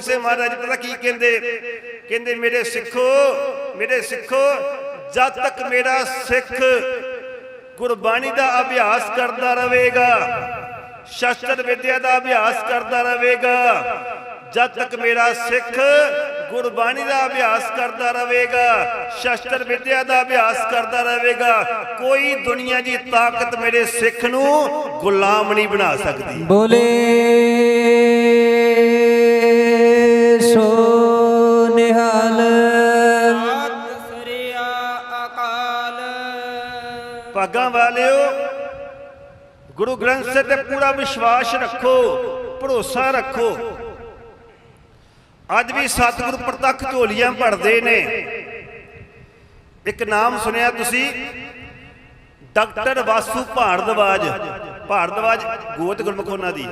ਸਿੰਘ ਮਹਾਰਾਜ, ਪਤਾ ਕੀ ਕਹਿੰਦੇ? ਕਹਿੰਦੇ, ਮੇਰੇ ਸਿੱਖੋ ਮੇਰੇ ਸਿੱਖੋ, ਜਦ ਤੱਕ ਮੇਰਾ ਸਿੱਖ ਗੁਰਬਾਣੀ ਦਾ ਅਭਿਆਸ ਕਰਦਾ ਰਹੇਗਾ, ਸ਼ਸਤਰ ਵਿਦਿਆ ਦਾ ਅਭਿਆਸ ਕਰਦਾ ਰਹੇਗਾ, ਜਦ ਤੱਕ ਮੇਰਾ ਸਿੱਖ ਗੁਰਬਾਣੀ ਦਾ ਅਭਿਆਸ ਕਰਦਾ ਰਹੇਗਾ, ਸ਼ਸਤਰ ਵਿਦਿਆ ਦਾ ਅਭਿਆਸ ਕਰਦਾ ਰਹੇਗਾ, ਕੋਈ ਦੁਨੀਆ ਦੀ ਤਾਕਤ ਮੇਰੇ ਸਿੱਖ ਨੂੰ ਗੁਲਾਮ ਨਹੀਂ ਬਣਾ ਸਕਦੀ। ਬੋਲੇ। ਸੋ ਨਿਹਾਲ। ਸਤਿ ਅਕਾਲ ਭਾਗਾਂ ਵਾਲਿਓ, ਗੁਰੂ ਗ੍ਰੰਥ ਸਾਹਿਬ ਤੇ ਪੂਰਾ ਵਿਸ਼ਵਾਸ ਰੱਖੋ, ਭਰੋਸਾ ਰੱਖੋ। ਅੱਜ ਵੀ ਸਤਿਗੁਰ ਪ੍ਰਤੱਖ ਝੋਲੀਆਂ ਭਰਦੇ ਨੇ। ਇੱਕ ਨਾਮ ਸੁਣਿਆ ਤੁਸੀਂ, ਡਾਕਟਰ ਵਾਸੂ ਭਾਰਦਵਾਜ। ਭਾਰਦਵਾਜ ਗੋਤ ਗੁਰਮੁਖ ਉਹਨਾਂ ਦੀ।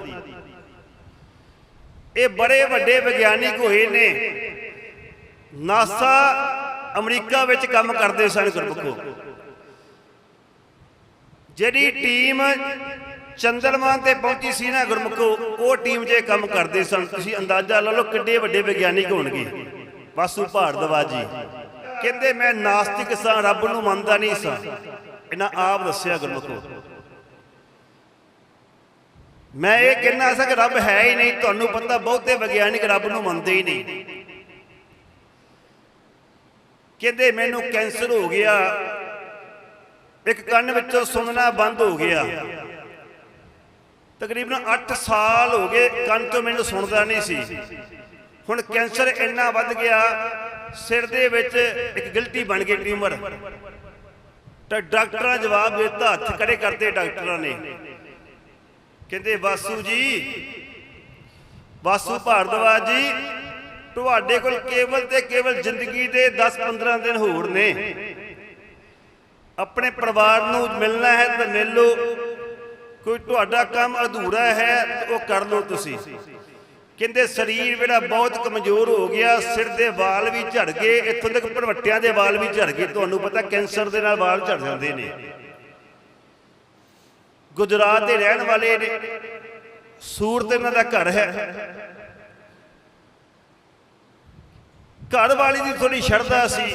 ਇਹ ਬੜੇ ਵੱਡੇ ਵਿਗਿਆਨਿਕ ਹੋਏ ਨੇ। ਨਾਸਾ ਅਮਰੀਕਾ ਵਿੱਚ ਕੰਮ ਕਰਦੇ ਸਨ ਗੁਰਮੁਖੋ। ਜਿਹੜੀ ਟੀਮ ਚੰਦਰਮਾ ਤੇ ਪਹੁੰਚੀ ਸੀ ਨਾ ਗੁਰਮੁਖੋ, ਉਹ ਟੀਮ ਜੇ ਕੰਮ ਕਰਦੇ ਸਨ। ਤੁਸੀਂ ਅੰਦਾਜ਼ਾ ਲਾ ਲਓ ਕਿੱਡੇ ਵੱਡੇ ਵਿਗਿਆਨਿਕ ਹੋਣਗੇ। ਵਾਸੂ ਭਾਰਦਵਾਜ਼ੀ ਕਹਿੰਦੇ ਮੈਂ ਨਾਸਤਿਕ ਸਾਂ, ਰੱਬ ਨੂੰ ਮੰਨਦਾ ਨਹੀਂ ਸਾਂ। ਇਹਨਾਂ ਆਪ ਦੱਸਿਆ ਗੁਰਮੁਖੋ। ਮੈਂ ਇਹ ਕਹਿਣਾ ਸਾਂ ਰੱਬ ਹੈ ਹੀ ਨਹੀਂ, ਤੁਹਾਨੂੰ ਪਤਾ ਬਹੁਤੇ ਵਿਗਿਆਨਿਕ ਰੱਬ ਨੂੰ ਮੰਨਦੇ ਹੀ ਨਹੀਂ। ਕਹਿੰਦੇ ਮੈਨੂੰ ਕੈਂਸਰ ਹੋ ਗਿਆ, ਇੱਕ ਕੰਨ ਵਿੱਚੋਂ ਸੁਣਨਾ ਬੰਦ ਹੋ ਗਿਆ। ਤਕਰੀਬਨ 8 ਸਾਲ ਹੋ ਗਏ ਕੰਨ ਤੋਂ ਮੈਨੂੰ ਸੁਣਦਾ ਨਹੀਂ ਸੀ। ਹੁਣ ਕੈਂਸਰ ਇੰਨਾ ਵੱਧ ਗਿਆ, ਸਿਰ ਦੇ ਵਿੱਚ ਇੱਕ ਗਿਲਟੀ ਬਣ ਗਈ ਟਿਊਮਰ। ਤਾਂ ਡਾਕਟਰਾਂ ਜਵਾਬ ਦਿੱਤਾ, ਹੱਥ ਖੜੇ ਕਰਦੇ ਡਾਕਟਰਾਂ ਨੇ। ਕਹਿੰਦੇ, ਵਾਸੂ ਜੀ, ਵਾਸੂ ਭਾਰਦਵਾਜ ਜੀ, ਤੁਹਾਡੇ ਕੋਲ ਕੇਵਲ ਤੇ ਕੇਵਲ ਜ਼ਿੰਦਗੀ ਦੇ 10-15 ਦਿਨ ਹੋਰ ਨੇ। ਆਪਣੇ ਪਰਿਵਾਰ ਨੂੰ ਮਿਲਣਾ ਹੈ ਤਾਂ ਮਿਲ ਲਓ। ਕੋਈ ਤੁਹਾਡਾ ਕੰਮ ਅਧੂਰਾ ਹੈ ਉਹ ਕਰ ਲਓ ਤੁਸੀਂ। ਕਹਿੰਦੇ, ਸਰੀਰ ਜਿਹੜਾ ਬਹੁਤ ਕਮਜ਼ੋਰ ਹੋ ਗਿਆ। ਸਿਰ ਦੇ ਵਾਲ ਵੀ ਝੜ ਗਏ। ਇੱਥੋਂ ਤੱਕ ਭਰਵੱਟਿਆਂ ਦੇ ਵਾਲ ਵੀ ਝੜ ਗਏ। ਤੁਹਾਨੂੰ ਪਤਾ ਕੈਂਸਰ ਦੇ ਨਾਲ ਵਾਲ ਝੜ ਜਾਂਦੇ ਨੇ। ਗੁਜਰਾਤ ਦੇ ਰਹਿਣ ਵਾਲੇ ਨੇ। ਸੂਰਤ ਇਹਨਾਂ ਦਾ ਘਰ ਹੈ। ਘਰ ਵਾਲੀ ਦੀ ਥੋੜੀ ਸ਼ਰਧਾ ਸੀ।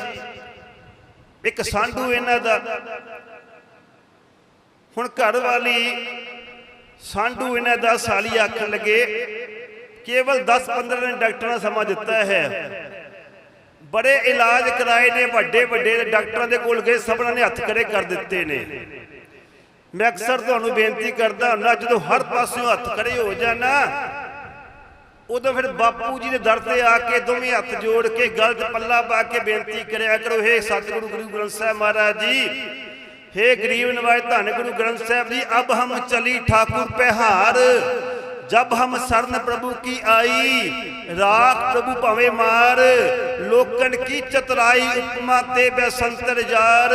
ਇੱਕ ਸਾਂਢੂ ਇਹਨਾਂ ਦਾ। ਹੁਣ ਘਰ ਵਾਲੀ ਸਾਂਢੂ ਇਹਨਾਂ ਦਾ ਸਾਲੀ ਆਖਣ ਲੱਗੇ, ਕੇਵਲ 10-15 ਦਿਨ ਡਾਕਟਰਾਂ ਨੇ ਸਮਾਂ ਦਿੱਤਾ ਹੈ। ਬੜੇ ਇਲਾਜ ਕਰਾਏ ਨੇ ਵੱਡੇ ਵੱਡੇ ਡਾਕਟਰਾਂ ਦੇ ਕੋਲ ਗਏ ਸਭਨਾਂ ਨੇ ਹੱਥ ਖੜੇ ਕਰ ਦਿੱਤੇ ਨੇ। ਮੈਂ ਅਕਸਰ ਤੁਹਾਨੂੰ ਬੇਨਤੀ ਕਰਦਾ ਹੁੰਦਾ, ਜਦੋਂ ਹਰ ਪਾਸਿਓਂ ਹੱਥ ਖੜੇ ਹੋ ਜਾਣਾ, ਉਦੋਂ ਫਿਰ ਬਾਪੂ ਜੀ ਦੇ ਦਰ ਤੇ ਆ ਕੇ ਦੋਵੇਂ ਹੱਥ ਜੋੜ ਕੇ ਗਲਤ ਪੱਲਾ ਪਾ ਕੇ ਬੇਨਤੀ ਕਰਿਆ ਕਰੋ, ਹੇ ਸਤਿਗੁਰੂ ਗੁਰੂ ਗ੍ਰੰਥ ਸਾਹਿਬ ਮਹਾਰਾਜ ਜੀ, ਹੇ ਗਰੀਬ ਨਵਾਜ ਧੰਨ ਗੁਰੂ ਗ੍ਰੰਥ ਸਾਹਿਬ ਜੀ, ਅਬ ਹਮ ਚਲੀ ਠਾਕੁਰ ਪਹਿਹਾਰ ਜਬ ਹਮ ਸਰਨ ਪ੍ਰਭੂ ਕੀ ਆਈ, ਰਾਖ ਪ੍ਰਭੂ ਭਵੇਂ ਮਾਰ, ਲੋਕਨ ਕੀ ਚਤਰਾਈ ਉਪਮਾ ਤੇ ਬੈਸੰਤਰ ਜਾਰ।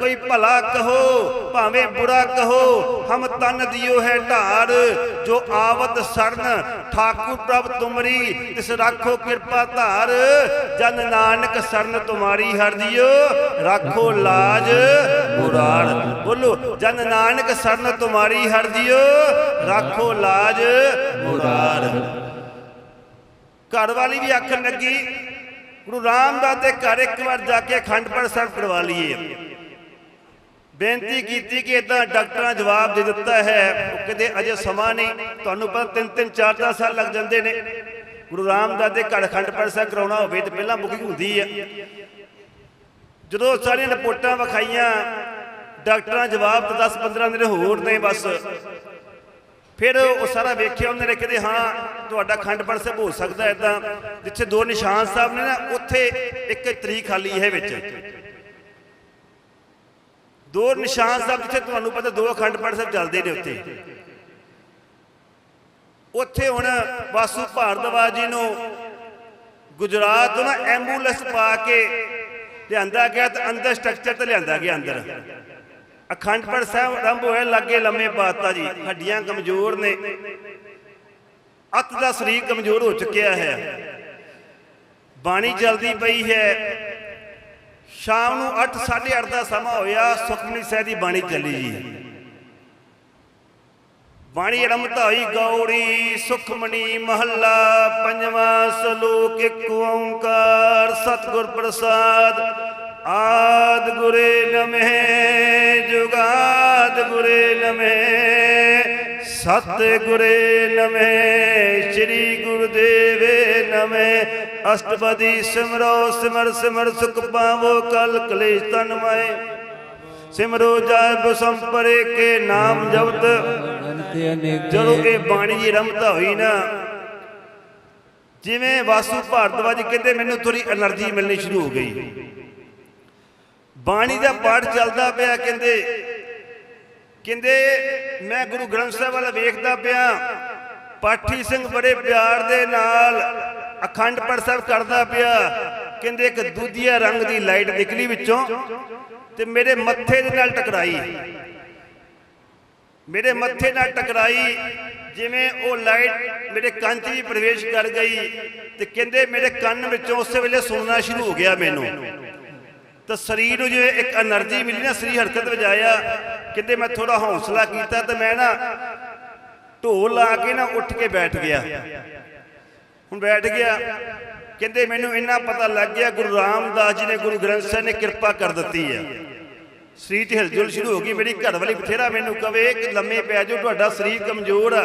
ਕੋਈ ਭਲਾ ਕਹੋ, ਭਾਵੇਂ ਬੁਰਾ ਕਹੋ, ਹਮ ਤਨ ਦਿਓ ਹੈ ਢਾਰ। ਜੋ ਆਵਤ ਸਰਨ, ਠਾਕੁਰ ਪ੍ਰਭ ਤੁਮਰੀ, ਤਿਸ ਰਾਖੋ ਕਿਰਪਾ ਧਾਰ। ਜਨ ਨਾਨਕ ਸਰਨ ਤੁਮਾਰੀ ਹਰ ਦਿਓ, ਰਾਖੋ ਲਾਜ। ਮੁਰਾਰ ਬੋਲੋ, ਜਨ ਨਾਨਕ ਸਰਨ ਤੁਮਾਰੀ ਹਰ ਦਿਓ, ਰਾਖੋ ਲਾਜ ਮੁਰਾਰ। ਘਰ ਵਾਲੀ ਵੀ ਆਖਣ ਲੱਗੀ, ਗੁਰੂ ਰਾਮਦਾਸ ਦੇ ਘਰ ਇੱਕ ਵਾਰ ਜਾ ਕੇ ਅਖੰਡ ਪਾਠ ਸਾਹਿਬ ਕਰਵਾ ਲਈਏ। ਬੇਨਤੀ ਕੀਤੀ ਕਿ ਇਦਾਂ ਡਾਕਟਰਾਂ ਜਵਾਬ ਦੇ ਦਿੱਤਾ ਹੈ, ਉਹ ਕਹਿੰਦੇ, ਅਜੇ ਸਮਾਂ ਨਹੀਂ, ਤੁਹਾਨੂੰ ਪਤਾ ਤਿੰਨ ਤਿੰਨ ਚਾਰ ਚਾਰ ਸਾਲ ਲੱਗ ਜਾਂਦੇ ਨੇ। ਗੁਰੂ ਰਾਮਦਾਸ ਦੇ ਘਰ ਅਖੰਡ ਪਾਠ ਸਾਹਿਬ ਕਰਾਉਣਾ ਹੋਵੇ ਤੇ ਪਹਿਲਾਂ ਬੁਕਿੰਗ ਹੁੰਦੀ ਹੈ। ਜਦੋਂ ਸਾਰੀਆਂ ਰਿਪੋਰਟਾਂ ਵਿਖਾਈਆਂ, ਡਾਕਟਰਾਂ ਜਵਾਬ ਤਾਂ 10 15 ਦਿਨ ਹੋਰ ਨੇ ਬਸ। ਫਿਰ ਉਹ ਸਾਰਾ ਵੇਖਿਆ, ਉਹਨਾਂ ਨੇ ਕਹਿੰਦੇ ਹਾਂ, ਤੁਹਾਡਾ ਖੰਡ ਪਾਠ ਸਾਹਿਬ ਹੋ ਸਕਦਾ ਇਦਾਂ ਜਿੱਥੇ ਦੋ ਨਿਸ਼ਾਨ ਸਾਹਿਬ ਨੇ ਨਾ, ਉੱਥੇ ਇੱਕ ਤਰੀਕ ਖਾਲੀ ਹੈ ਵਿੱਚ। ਦੋ ਨਿਸ਼ਾਨ ਸਾਹਿਬ ਜਿੱਥੇ ਤੁਹਾਨੂੰ ਪਤਾ ਦੋ ਅਖੰਡ ਪਾਠ ਸਾਹਿਬ ਚੱਲਦੇ ਨੇ ਉੱਥੇ। ਉੱਥੇ ਹੁਣ ਵਾਸੂ ਭਾਰਦਵਾਜ ਜੀ ਨੂੰ ਗੁਜਰਾਤ ਤੋਂ ਨਾ ਐਂਬੂਲੈਂਸ ਪਾ ਕੇ ਲਿਆਂਦਾ ਗਿਆ ਤੇ ਅੰਦਰ ਸਟਰਕਚਰ ਤੇ ਲਿਆਂਦਾ ਗਿਆ ਅੰਦਰ। ਅਖੰਡ ਪਾਠ ਸਾਹਿਬ ਆਰੰਭ ਹੋਇਆ ਲੱਗੇ ਲੰਮੇ ਪਾਤਾ ਜੀ, ਹੱਡੀਆਂ ਕਮਜ਼ੋਰ ਨੇ। ਅੱਤ ਦਾ ਸਰੀਰ ਕਮਜ਼ੋਰ ਹੋ ਚੁੱਕਿਆ ਹੈ। ਬਾਣੀ ਚੱਲਦੀ ਪਈ ਹੈ, ਸ਼ਾਮ ਨੂੰ 8 8:30 ਦਾ ਸਮਾਂ ਹੋਇਆ, ਸੁਖਮਨੀ ਸਾਹਿਬ ਦੀ ਬਾਣੀ ਚੱਲੀ ਜੀ। ਬਾਣੀ ਰਮਤਾਈ ਹੋਈ ਗੌੜੀ, ਸੁਖਮਣੀ ਮਹੱਲਾ, ਪੰਜਵਾਂ ਲੋਕ ਇੱਕ ਓੰਕਾਰ, ਸਤਿਗੁਰ ਪ੍ਰਸਾਦ। ਆਦ ਗੁਰੇ ਨਮਹਿ, ਜੁਗਾਦ ਗੁਰੇ ਨਮਹਿ ਸਤ ਗੁਰੇ ਨਮਹਿ, ਸ੍ਰੀ ਗੁਰਦੇਵੇ ਨਮਹਿ। ਅਸ਼ਟਪਦੀ ਸਿਮਰੋ ਸਿਮਰ ਸਿਮਰ ਸੁਖ ਪਾਵੋ, ਕਲ ਕਲੇਸ਼ ਤਨ ਮਾਏ। ਸਿਮਰੋ ਜਪ ਸੰਪਰੇ ਕੇ ਨਾਮ ਜਪਤ। ਜਦੋਂ ਇਹ ਬਾਣੀ ਜੀ ਰਮਤਾ ਹੋਈ ਨਾ, ਜਿਵੇਂ ਵਾਸੂ ਭਾਰਤਵਾਜ ਕਹਿੰਦੇ ਮੈਨੂੰ ਥੋੜੀ એનર્ਜੀ ਮਿਲਣੀ ਸ਼ੁਰੂ ਹੋ ਗਈ। ਬਾਣੀ ਦਾ ਪਾਠ ਚੱਲਦਾ ਪਿਆ ਕਹਿੰਦੇ ਕਹਿੰਦੇ ਮੈਂ ਗੁਰੂ ਗ੍ਰੰਥ ਸਾਹਿਬ ਵਾਲਾ ਵੇਖਦਾ ਪਿਆ, ਪਾਠੀ ਸਿੰਘ ਬੜੇ ਪਿਆਰ ਦੇ ਨਾਲ ਅਖੰਡ ਪਾਠ ਕਰਦਾ ਪਿਆ, ਕਹਿੰਦੇ ਇੱਕ ਦੂਜੀਆ ਰੰਗ ਦੀ ਲਾਈਟ ਨਿਕਲੀ ਵਿੱਚੋਂ। ਤੇ ਮੇਰੇ ਮੱਥੇ ਦੇ ਨਾਲ ਟਕਰਾਈ। ਮੇਰੇ ਮੱਥੇ ਨਾਲ ਟਕਰਾਈ, ਜਿਵੇਂ ਉਹ ਲਾਈਟ ਮੇਰੇ ਕੰਨ 'ਚ ਵੀ ਪ੍ਰਵੇਸ਼ ਕਰ ਗਈ ਤੇ ਕਹਿੰਦੇ ਮੇਰੇ ਕੰਨ ਵਿੱਚੋਂ ਉਸੇ ਵੇਲੇ ਸੁਣਨਾ ਸ਼ੁਰੂ ਹੋ ਗਿਆ ਮੈਨੂੰ। ਤਾਂ ਸਰੀਰ ਨੂੰ ਜਿਵੇਂ ਇੱਕ એનર્ਜੀ ਮਿਲੀ ਨਾ, ਸਰੀਰ ਹਰਕਤ ਵਜਾਇਆ ਆਇਆ, ਕਹਿੰਦੇ ਮੈਂ ਥੋੜਾ ਹੌਸਲਾ ਕੀਤਾ ਤੇ ਮੈਂ ਨਾ ਢੋਲ ਲਾ ਕੇ ਨਾ ਉੱਠ ਕੇ ਬੈਠ ਗਿਆ। ਹੁਣ ਬੈਠ ਗਿਆ ਕਹਿੰਦੇ ਮੈਨੂੰ ਇੰਨਾ ਪਤਾ ਲੱਗ ਗਿਆ ਗੁਰੂ ਰਾਮਦਾਸ ਜੀ ਨੇ, ਗੁਰੂ ਗ੍ਰੰਥ ਸਾਹਿਬ ਨੇ ਕਿਰਪਾ ਕਰ ਦਿੱਤੀ ਹੈ ਸਰੀਰ ਤੇ ਹਿਲਜੁਲ ਸ਼ੁਰੂ ਹੋ ਗਈ, ਮੇਰੀ ਘਰ ਵਾਲੀ ਬਥੇਰਾ ਮੈਨੂੰ ਕਵੇ ਕਿ ਲੰਮੇ ਪੈ ਜਾਓ, ਤੁਹਾਡਾ ਸਰੀਰ ਕਮਜ਼ੋਰ ਆ,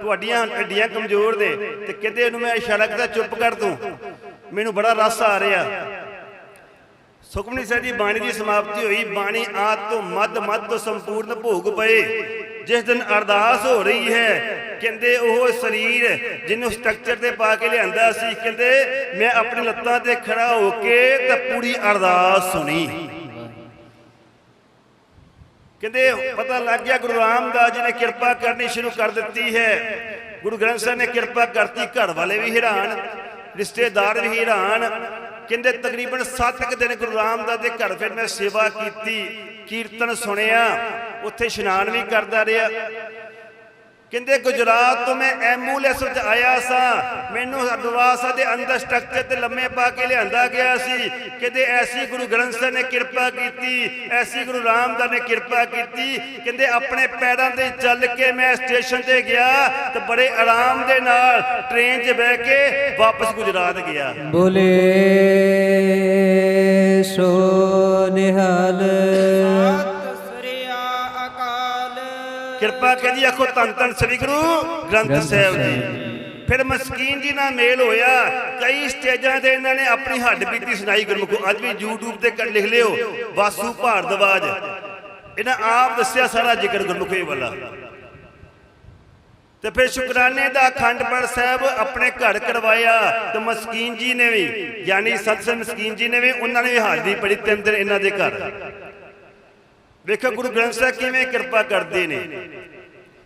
ਤੁਹਾਡੀਆਂ ਹੱਡੀਆਂ ਕਮਜ਼ੋਰ ਨੇ ਤੇ ਕਿਤੇ ਉਹਨੂੰ ਮੈਂ ਇਸ਼ਾਰਾ ਕਰਦਾ ਚੁੱਪ ਕਰ ਤੂੰ। ਮੈਨੂੰ ਬੜਾ ਰਸ ਆ ਰਿਹਾ। ਸੁਖਮਨੀ ਸਾਹਿਬ ਦੀ ਬਾਣੀ ਦੀ ਸਮਾਪਤੀ ਹੋਈ, ਬਾਣੀ ਆਦ ਤੋਂ ਮੱਧ ਮੱਧ ਤੋਂ ਸੰਪੂਰਨ ਭੋਗ ਪਏ। ਜਿਸ ਦਿਨ ਅਰਦਾਸ ਹੋ ਰਹੀ ਹੈ, ਕਹਿੰਦੇ ਉਹ ਸਰੀਰ ਜਿਹਨੂੰ ਸਟਰਕਚਰ ਤੇ ਪਾ ਕੇ ਲਿਆਂਦਾ ਸੀ, ਕਹਿੰਦੇ ਮੈਂ ਆਪਣੀ ਲੱਤਾਂ ਤੇ ਖੜਾ ਹੋ ਕੇ ਤਾਂ ਪੂਰੀ ਅਰਦਾਸ ਸੁਣੀ। ਕਹਿੰਦੇ ਪਤਾ ਲੱਗ ਗਿਆ ਗੁਰੂ ਰਾਮਦਾਸ ਜੀ ਨੇ ਕਿਰਪਾ ਕਰਨੀ ਸ਼ੁਰੂ ਕਰ ਦਿੱਤੀ ਹੈ। ਗੁਰੂ ਗ੍ਰੰਥ ਸਾਹਿਬ ਨੇ ਕਿਰਪਾ ਕਰਤੀ, ਘਰ ਵਾਲੇ ਵੀ ਹੈਰਾਨ, ਰਿਸ਼ਤੇਦਾਰ ਵੀ ਹੈਰਾਨ। ਕਹਿੰਦੇ ਤਕਰੀਬਨ 7 ਕੁ ਦਿਨ ਗੁਰੂ ਰਾਮਦਾਸ ਦੇ ਘਰ ਫਿਰ ਮੈਂ ਸੇਵਾ ਕੀਤੀ, ਕੀਰਤਨ ਸੁਣਿਆ। ਉੱਥੇ ਇਸ਼ਨਾਨ ਵੀ ਕਰਦਾ ਰਿਹਾ। ਕਹਿੰਦੇ, ਗੁਜਰਾਤ ਤੋਂ ਮੈਂ ਐਂਬੂਲੈਂਸ ਵਿੱਚ ਆਇਆ ਸਾਂ। ਮੈਨੂੰ ਅਦਵਾਸਾ ਦੇ ਅੰਦਰ ਸਟਰਕਚਰ ਤੇ ਲੰਮੇ ਪਾ ਕੇ ਲਿਆਂਦਾ ਗਿਆ ਸੀ। ਕਹਿੰਦੇ, ਐਸੀ ਗੁਰੂ ਗ੍ਰੰਥ ਸਾਹਿਬ ਨੇ ਕਿਰਪਾ ਕੀਤੀ। ਐਸੀ ਗੁਰੂ ਰਾਮਦਾਸ ਨੇ ਕਿਰਪਾ ਕੀਤੀ। ਕਹਿੰਦੇ, ਆਪਣੇ ਪੈਰਾਂ ਤੇ ਚੱਲ ਕੇ ਮੈਂ ਸਟੇਸ਼ਨ ਤੇ ਗਿਆ ਤੇ ਬੜੇ ਆਰਾਮ ਦੇ ਨਾਲ ਟ੍ਰੇਨ 'ਚ ਬਹਿ ਕੇ ਵਾਪਸ ਗੁਜਰਾਤ ਗਿਆ। ਬੋਲੇ ਸੋ ਨਿਹਾਲ ਕਿਰਪਾ ਕਰੀ ਆਖੋ ਧੰਨ ਧੰਨ ਸ੍ਰੀ ਗੁਰੂ ਗ੍ਰੰਥ ਸਾਹਿਬ ਜੀ। ਫਿਰ ਮਸਕੀਨ ਜੀ ਨਾਲ ਮੇਲ ਹੋਇਆ। ਕਈ ਸਟੇਜਾਂ ਤੇ ਇਹਨਾਂ ਨੇ ਆਪਣੀ ਹੱਡ ਬੀਤੀ ਸੁਣਾਈ ਗੁਰਮੁਖੋ। ਅੱਜ ਵੀ YouTube ਤੇ ਕਰ ਲਿਖ ਲਿਓ। ਵਾਸੂ ਭਾਰਦਵਾਜ। ਇਹਨਾਂ ਆਪ ਦੱਸਿਆ ਸਾਰਾ ਜ਼ਿਕਰ ਗੁਰਮੁਖੇ ਵਾਲਾ। ਤੇ ਫਿਰ ਸ਼ੁਕਰਾਨੇ ਦਾ ਅਖੰਡ ਪਾਠ ਸਾਹਿਬ ਆਪਣੇ ਘਰ ਕਰਵਾਇਆ ਤੇ ਮਸਕੀਨ ਜੀ ਨੇ ਵੀ ਯਾਨੀ ਸਤਸੰਗ ਮਸਕੀਨ ਜੀ ਨੇ ਵੀ ਉਹਨਾਂ ਨੇ ਵੀ ਹਾਜ਼ਰੀ ਪੜੀ ਤਿੰਨ ਦਿਨ ਇਹਨਾਂ ਦੇ ਘਰ। ਵੇਖੋ ਗੁਰੂ ਗ੍ਰੰਥ ਸਾਹਿਬ ਕਿਵੇਂ ਕਿਰਪਾ ਕਰਦੇ ਨੇ।